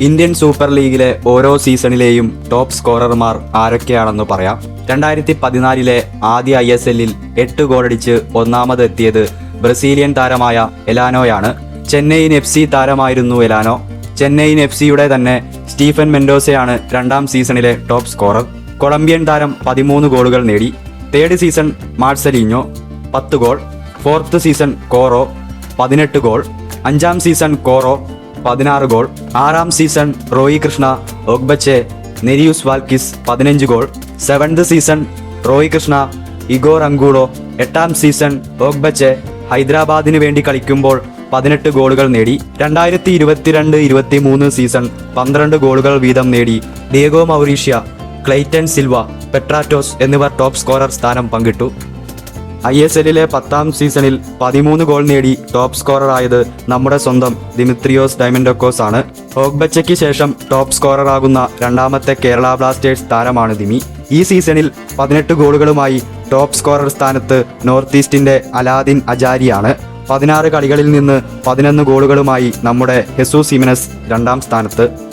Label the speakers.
Speaker 1: Indian super ലീഗിലെ ഓരോ സീസണിലെയും top സ്കോറർമാർ ആരൊക്കെയാണെന്ന് പറയാം. രണ്ടായിരത്തി പതിനാലിലെ ആദ്യ ഐ എസ് എല്ലിൽ എട്ട് ഗോളടിച്ച് ഒന്നാമതെത്തിയത് ബ്രസീലിയൻ താരമായ എലാനോയാണ്. ചെന്നൈയിൻ എഫ് സി താരമായിരുന്നു എലാനോ. ചെന്നൈയിൻ എഫ് സിയുടെ തന്നെ സ്റ്റീഫൻ മെൻഡോസയാണ് രണ്ടാം സീസണിലെ ടോപ്പ് സ്കോറർ. കൊളംബിയൻ താരം പതിമൂന്ന് ഗോളുകൾ നേടി. തേർഡ് സീസൺ മാർസലിഞ്ഞോ പത്ത് ഗോൾ. ഫോർത്ത് സീസൺ കോറോ പതിനെട്ട് ഗോൾ. അഞ്ചാം സീസൺ കോറോ പതിനാറ് ഗോൾ. ആറാം season Roy Krishna Ogbeche Nerijus Valskis പതിനഞ്ച് goal. Seventh season Roy Krishna Igor Angulo എട്ടാം സീസൺ ഓഗ്ബച്ചെ ഹൈദരാബാദിന് വേണ്ടി കളിക്കുമ്പോൾ പതിനെട്ട് ഗോളുകൾ നേടി. രണ്ടായിരത്തി ഇരുപത്തിരണ്ട് ഇരുപത്തി മൂന്ന് സീസൺ പന്ത്രണ്ട് ഗോളുകൾ വീതം നേടി. Diego Mauricio Cleiton Silva Petratos എന്നിവർ ടോപ്പ് സ്കോറർ സ്ഥാനം പങ്കിട്ടു. ഐ എസ് എല്ലിലെ പത്താം സീസണിൽ പതിമൂന്ന് ഗോൾ നേടി ടോപ്പ് സ്കോററായത് നമ്മുടെ സ്വന്തം ദിമിത്രിയോസ് ഡയമൻഡോക്കോസ് ആണ് ഹോക്ബച്ചയ്ക്ക് ശേഷം ടോപ്പ് സ്കോററാകുന്ന രണ്ടാമത്തെ കേരള ബ്ലാസ്റ്റേഴ്സ് താരമാണ് ദിമി. ഈ സീസണിൽ പതിനെട്ട് ഗോളുകളുമായി ടോപ്പ് സ്കോറർ സ്ഥാനത്ത് നോർത്ത് ഈസ്റ്റിന്റെ അലാദിൻ അജാരിയാണ്. പതിനാറ് കളികളിൽ നിന്ന് പതിനൊന്ന് ഗോളുകളുമായി നമ്മുടെ ഹെസു സിമിനസ് രണ്ടാം സ്ഥാനത്ത്.